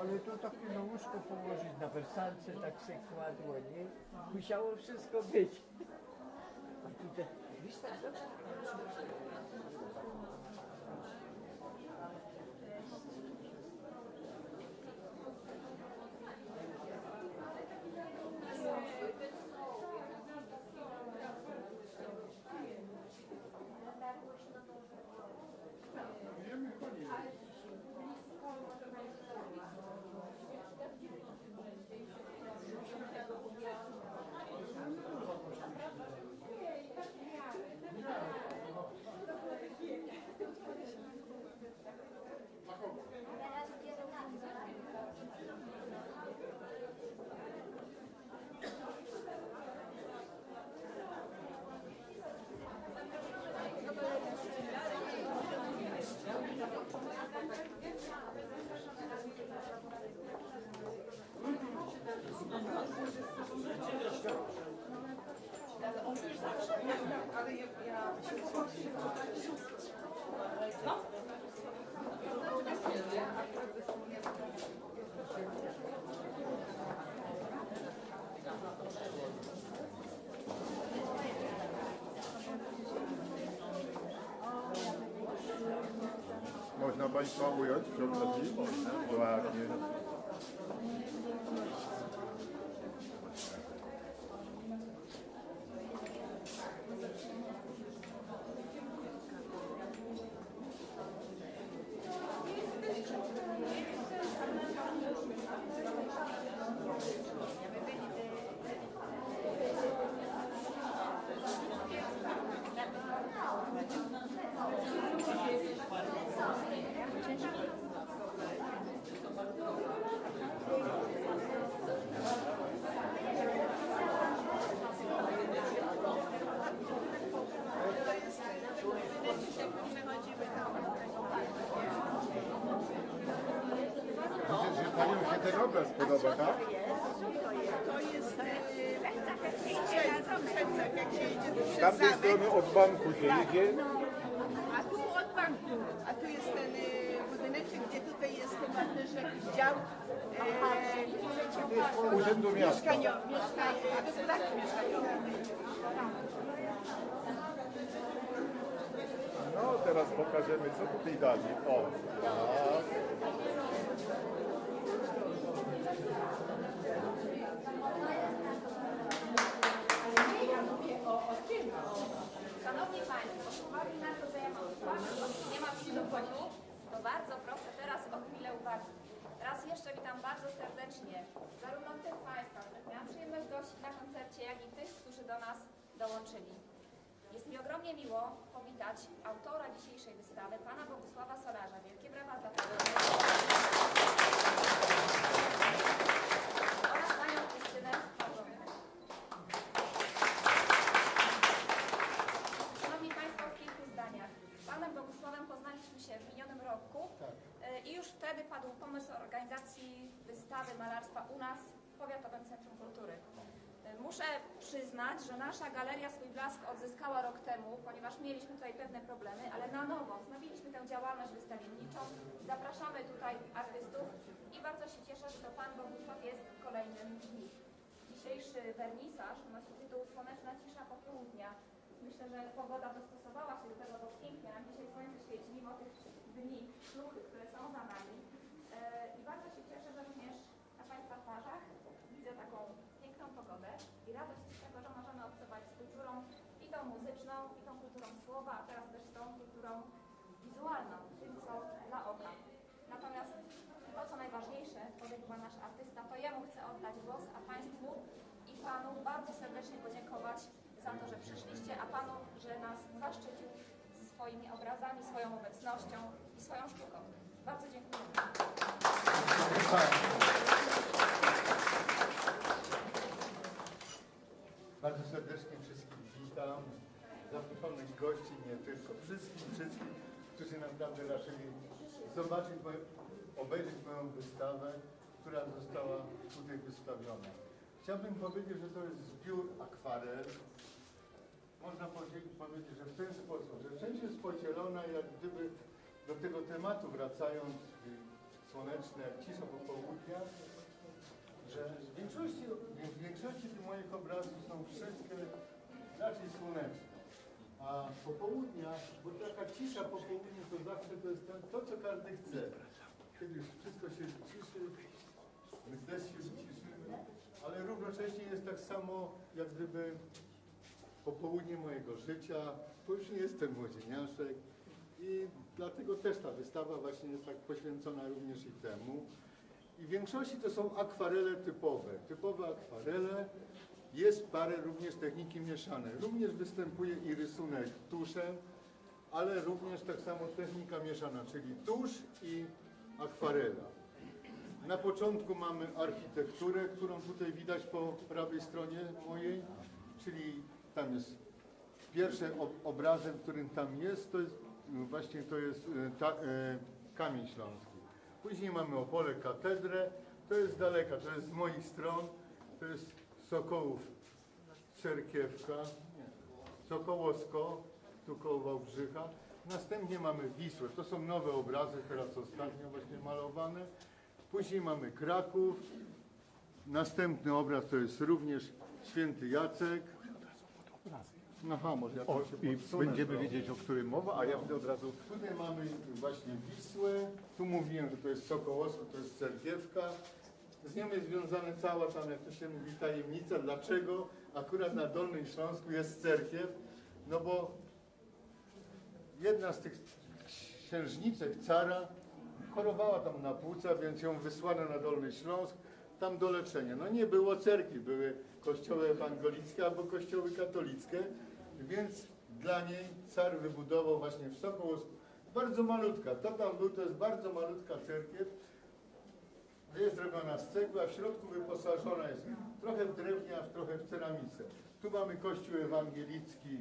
ale to takie na łóżko położyć, na wersalce tak se kładło, nie? Musiało wszystko być. A tutaj, wiesz tak zawsze? Można Państwa ująć przy okazji? Ładnie. Ten obraz podoba, tak? To jest e, Plecak, jak się idzie tu Z przez tamtej zamek, strony od banku się idzie. a tu od banku, a tu jest ten e, budyneczek, gdzie tutaj jest chyba też jakiś dział e, Urzędu Miasta. mieszkaniowy, mieszkanie, gospodarki mieszkaniowej. No teraz pokażemy co tutaj dali. O, tak. Szanowni Państwo, z uwagi na to, że ja mam słaby, nie mam głosu, to bardzo proszę teraz o chwilę uwagi. Raz jeszcze witam bardzo serdecznie zarówno tych Państwa, których miałam przyjemność gościć na koncercie, jak i tych, którzy do nas dołączyli. Jest mi ogromnie miło powitać autora dzisiejszej wystawy, pana Bogusława Solarza. Wielkie brawa. Padł pomysł organizacji wystawy malarstwa u nas w Powiatowym Centrum Kultury. E, Muszę przyznać, że nasza galeria swój blask odzyskała rok temu, ponieważ mieliśmy tutaj pewne problemy, ale na nowo wznowiliśmy tę działalność wystawienniczą. Zapraszamy tutaj artystów i bardzo się cieszę, że to Pan Bogusław jest kolejnym z nich. Dzisiejszy wernisaż nosi tytuł Słoneczna cisza popołudnia. Myślę, że pogoda dostosowała się do tego, bo pięknie nam dzisiaj słońce świeci, mimo tych dni kluchy, które są za nami. E, I bardzo się cieszę, że również na Państwa twarzach widzę taką piękną pogodę i radość z tego, że możemy obcować z kulturą i tą muzyczną, i tą kulturą słowa, a teraz też z tą kulturą wizualną, tym co dla oka. Natomiast to, co chyba nasz artysta, to jemu chcę oddać głos, a Państwu i Panu bardzo serdecznie podziękować za to, że przyszliście, a Panu, że nas zaszczycił swoimi obrazami, swoją obecnością i swoją sztuką. Bardzo dziękuję. Bardzo serdecznie wszystkich witam. Zaproszonych gości, nie tylko wszystkich, wszystkich, którzy naprawdę raczyli zobaczyć, moją, obejrzeć moją wystawę, która została tutaj wystawiona. Chciałbym powiedzieć, że to jest zbiór akwarel. Można powiedzieć, że w ten sposób, że część jest podzielona jak gdyby do tego tematu wracając y, słoneczne, cisza popołudnia, że w większości, w większości tych moich obrazów są wszystkie raczej słoneczne. A popołudnia, bo taka cisza popołudnia to zawsze to jest to co każdy chce. Kiedy już wszystko się ciszy, my też się ciszymy, ale równocześnie jest tak samo, jak gdyby popołudnie mojego życia, bo już nie jestem młodzieniaszek i dlatego też ta wystawa właśnie jest tak poświęcona również i temu. I w większości to są akwarele typowe, typowe akwarele. Jest parę również techniki mieszane. Również występuje i rysunek tuszem, ale również tak samo technika mieszana, czyli tusz i akwarela. Na początku mamy architekturę, którą tutaj widać po prawej stronie mojej, czyli tam jest pierwszy ob obrazem, którym tam jest, to jest y, właśnie to jest y, ta, y, kamień śląski. Później mamy Opole Katedrę, to jest daleka, to jest z moich stron, to jest Sokołów Cerkiewka, nie, Sokołowsko, tu koło Wałbrzycha. Następnie mamy Wisłę, to są nowe obrazy, teraz ostatnio właśnie malowane. Później mamy Kraków, następny obraz to jest również Święty Jacek. Aha, może ja O, się I będziemy trochę. wiedzieć, o którym mowa, a ja będę od razu... Tutaj mamy właśnie Wisłę, tu mówiłem, że to jest Sokołowsko, to jest Cerkiewka. Z nią jest związana cała tam, jak to się mówi, tajemnica, dlaczego akurat na Dolnym Śląsku jest cerkiew, no bo jedna z tych księżniczek cara chorowała tam na płuca, więc ją wysłano na Dolny Śląsk, tam do leczenia. No nie było cerkwi, były kościoły ewangelickie albo kościoły katolickie, więc dla niej car wybudował właśnie w Sokołowsku, bardzo malutka, to tam był, to jest bardzo malutka cerkiew, jest zrobiona z cegły, a w środku wyposażona jest trochę w drewnie, a trochę w ceramice. Tu mamy kościół ewangelicki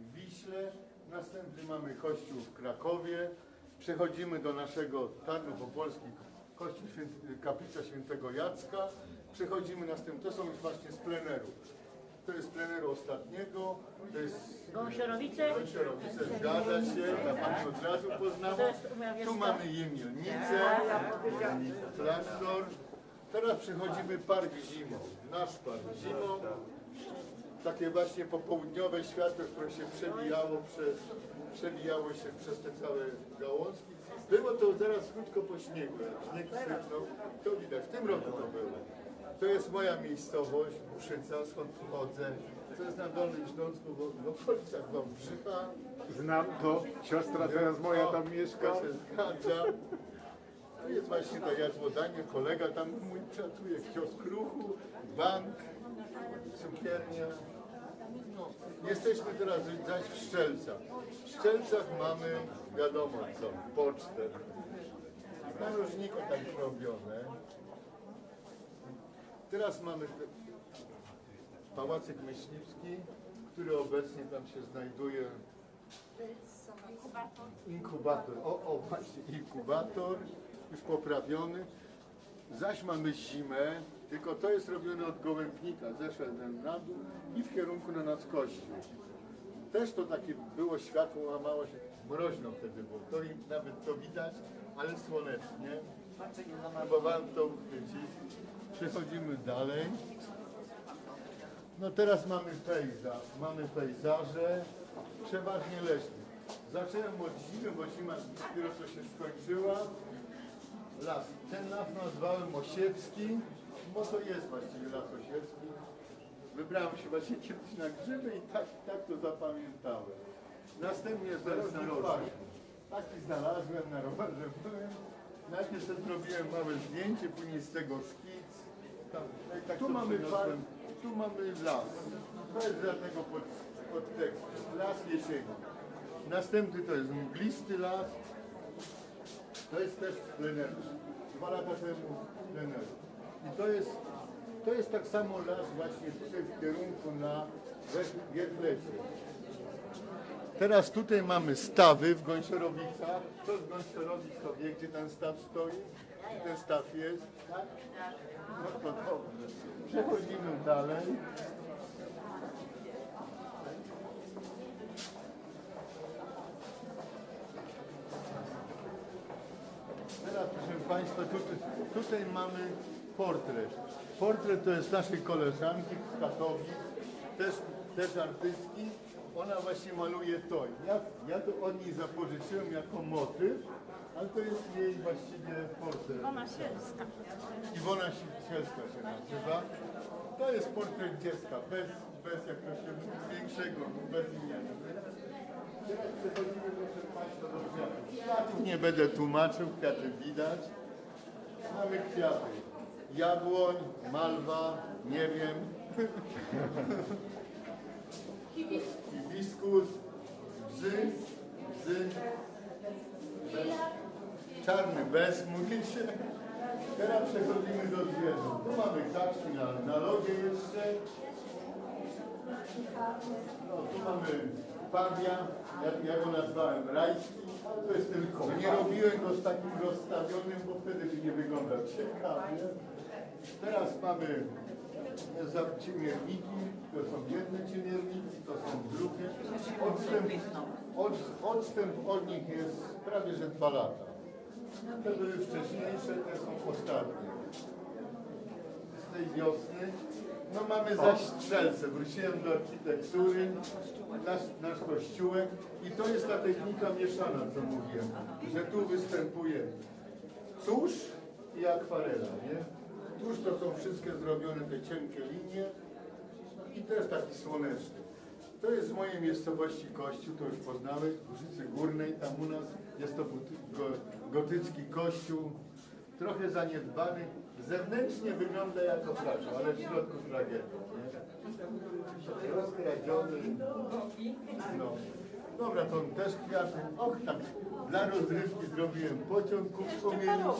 w Wiśle, następny mamy kościół w Krakowie, przechodzimy do naszego Tarnów Opolskich, kościół święty, kaplica świętego Jacka, przechodzimy następnie, to są już właśnie z pleneru. To jest z pleneru ostatniego, to jest Gąsiorowice. Gąsiorowice, zgadza się, ta pani od razu poznała. Tu mamy Jemielnicę, klasztor. Teraz przechodzimy park zimą, nasz park zimą. Takie właśnie popołudniowe światło, które się przebijało przez, przebijało się przez te całe gałązki. Było to zaraz krótko po śniegu, jak śnieg sypnął, to widać, w tym roku to było. To jest moja miejscowość, Buszyca, skąd pochodzę. To jest na Dolnym Śląsku, w w okolicach Wałbrzycha. Znam to, siostra teraz moja tam mieszka. To się zgadza. To jest właśnie jak wodanie, kolega tam mój pracuje, kiosk ruchu, bank, cukiernia. Jesteśmy teraz zaś w Szczelcach. W Szczelcach mamy, wiadomo co, pocztę. Narożniki tak robione. Teraz mamy Pałacyk Myśliwski, który obecnie tam się znajduje Inkubator, o, o właśnie, inkubator, już poprawiony. Zaś mamy zimę, tylko to jest robione od gołębnika, zeszedłem na dół i w kierunku na nas kościół. Też to takie było światło, łamało się, mroźno wtedy było, to i nawet to widać, ale słonecznie. Próbowałem to uchwycić. Przechodzimy dalej. No teraz mamy pejzaż, mamy pejzaże, przeważnie leśne. Zacząłem od zimy, bo zima dopiero co się skończyła. Las. Ten las nazwałem Osiecki, bo to jest właściwie las Osiecki. Wybrałem się właśnie kiedyś na grzyby i tak, tak to zapamiętałem. Następnie jest narożnik. Taki znalazłem na rowerze byłem. Najpierw zrobiłem małe zdjęcie, później z tego szkic. Tam, no tak tu mamy par, tu mamy las. Bez żadnego pod, podtekstu. Las jesieni. Następny to jest mglisty las. To jest też z pleneru. Dwa lata temu z pleneru. I to jest, to jest tak samo las właśnie tutaj w kierunku na Wierchlecie. Teraz tutaj mamy stawy w Gąsiorowicach. Kto z Gąsiorowic to wie, gdzie ten staw stoi? Gdzie ten staw jest? Tak? No to dobrze. Przechodzimy dalej. Teraz proszę Państwa, tutaj mamy portret. Portret to jest naszej koleżanki z Katowic, też, też artystki. Ona właśnie maluje to. Ja, ja to od niej zapożyczyłem jako motyw, ale to jest jej właściwie portret. Ona sielska. Iwona Sielska się nazywa. To jest portret dziecka, bez, bez jakiegoś większego, bez imienia. Teraz przechodzimy, proszę Państwa, do kwiatów. Kwiatów nie będę tłumaczył, kwiaty widać. Mamy kwiaty. Jabłoń, malwa, nie wiem. Hibiskus, bzy, bzy, czarny bez, mówi się. Teraz przechodzimy do zwierząt. Tu mamy kaczki na, na lodzie jeszcze. No, tu mamy pawia, jak ja go nazwałem rajski. To jest tylko, nie robiłem go z takim rozstawionym, bo wtedy by nie wyglądał ciekawie. Teraz mamy za- ciemierniki, to są jedne ciemierniki, to są drugie. Odstęp, od, odstęp od nich jest prawie że dwa lata. Te były wcześniejsze, te są ostatnie. Z tej wiosny. No mamy zaś strzelce. Wróciłem do architektury, nasz, nasz kościółek i to jest ta technika mieszana, co mówiłem, że tu występuje tusz i akwarela, nie? Tusz to są wszystkie zrobione te cienkie linie i też taki słoneczny. To jest z mojej miejscowości kościół, to już poznałeś, w Użycy Górnej, tam u nas jest to gotycki kościół, trochę zaniedbany, zewnętrznie wygląda jak opracza, ale w środku tragedia? Rozkradziony, no. Dobra, to też kwiaty. Och, tak, dla rozrywki zrobiłem pociąg ku wspomnieniu.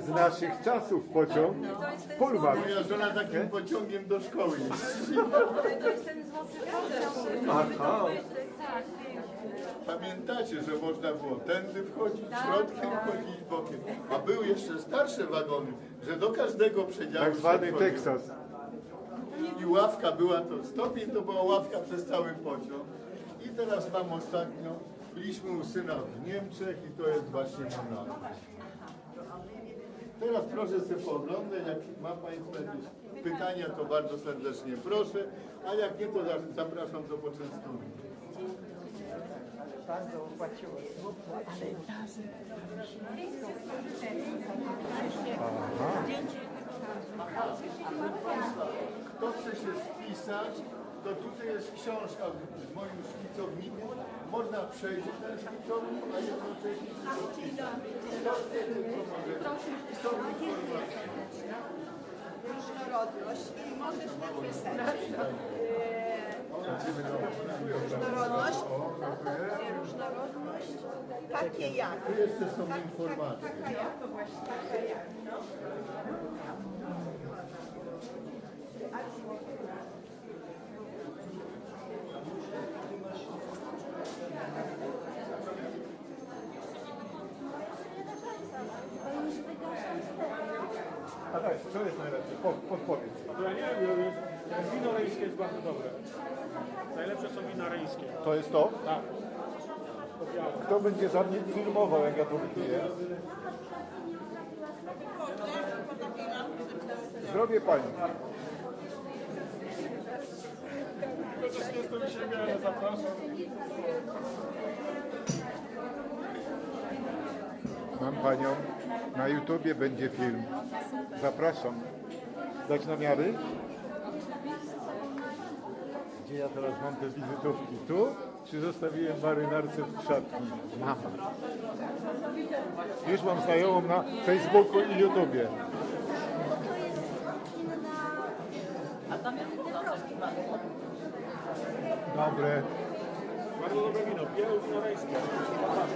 Z, z naszych czasów pociąg Pulwar. Moja żona takim pociągiem do szkoły. To jest ten złoty Aha. Tak, Pamiętacie, że można było tędy wchodzić, środkiem wchodzić, bokiem. A były jeszcze starsze wagony, że do każdego przedziału Tak zwany wchodziło. Teksas. I ławka była to, stopień to była ławka przez cały pociąg. Teraz mam ostatnio, byliśmy u syna w Niemczech i to jest właśnie Monaco. Teraz proszę sobie pooglądać, jak ma Państwo jakieś pytania, to bardzo serdecznie proszę, a jak nie, to za- zapraszam do poczęstunek. Bardzo opłaciło ale razem Kto chce się spisać, to tutaj jest książka w moim szkicowniku. Można przejść ten szkicownik, a jednocześnie informacje. Różnorodność i możesz napisać. Różnorodność. Różnorodność. Takie jak. Tu jeszcze są informacje. Taka jak to właśnie. Taka jak. A tak, co jest najlepsze? Po, podpowiedz. Ja nie wiem, wino rejskie jest bardzo dobre. Najlepsze są wina rejskie. To jest to? Tak. Kto będzie za mnie filmował, jak ja to wypiję? Zdrowie pani. Mam panią. Na YouTubie będzie film. Zapraszam. Dać namiary? Gdzie ja teraz mam te wizytówki? Tu? Czy zostawiłem marynarce w szatni? Mam. Już mam znajomą na Facebooku i YouTubie. Dobre. Bardzo dobre wino. Białe wino rejskie. Zapraszam.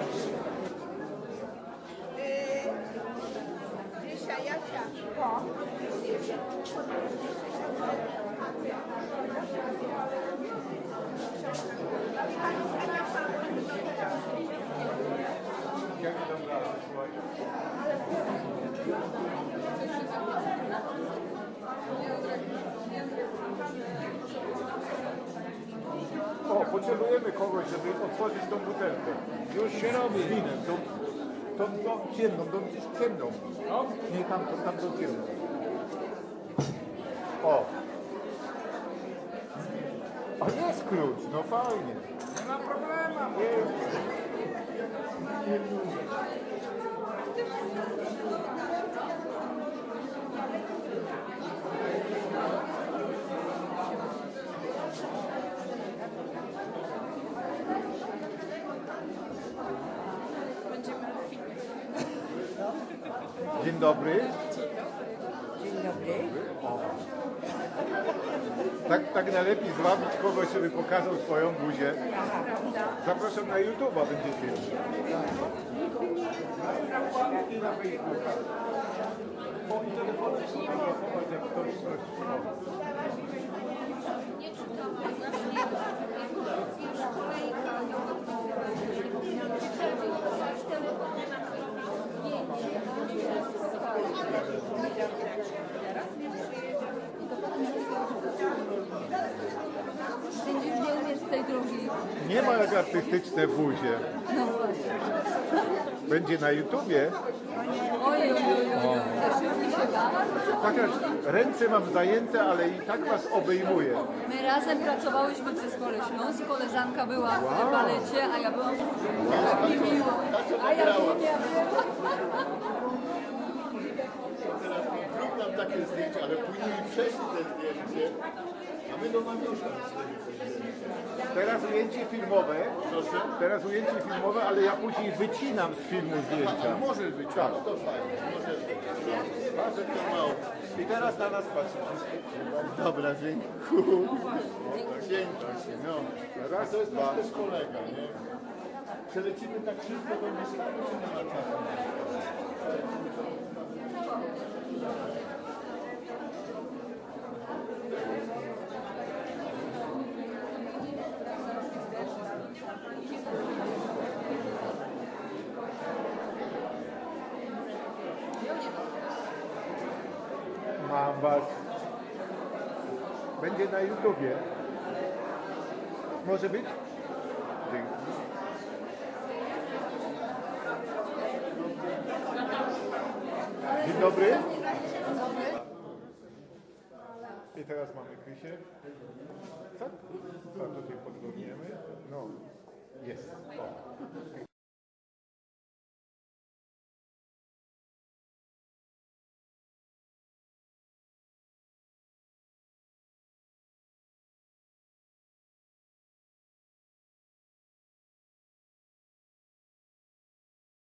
Yy, Krysia, potrzebujemy kogoś, żeby otworzyć tą butelkę. Już się robi. Z winem. To Tą, tą ciemną, tą gdzieś ciemną. Nie, tam, tam, tam tą ciemną. O. A jest klucz, no fajnie. Nie ma problemu. Dzień dobry. Dzień dobry. Tak, tak najlepiej zwabić kogoś, żeby pokazał swoją buzię. Zapraszam na YouTube'a, będzie film. I na Facebooka. O, i telefony sfotografować, jak ktoś coś... Nie czytałam, już kolejka. Będziesz nie drogi. Nie ma jak artystyczne buzie. No właśnie. Będzie na YouTubie. Oj, oj, oj, oj. Cieszymy się bardzo. Chociaż ręce mam zajęte, ale i tak was obejmuję. My razem pracowałyśmy w Zespole Śląsk. Koleżanka była w balecie, a ja byłam w nie miło. A ja nie miałam. Zrób nam takie zdjęcie, ale później prześlij te zdjęcie, Teraz ujęcie filmowe. Teraz ujęcie filmowe, ale ja później wycinam z filmu zdjęcia. Możesz być, tak. to fajnie, to mało. I teraz na nas patrzysz. Dobra, dziękuję. Dzięki. No. Raz, To jest dwa. też kolega, nie? Przelecimy tak szybko do wystawy, czy nie ma czasu? Mam was. Będzie na YouTubie. Może być? Dzień dobry. I teraz mamy Krysię. Tak? A tutaj podglądniemy. No, jest. O.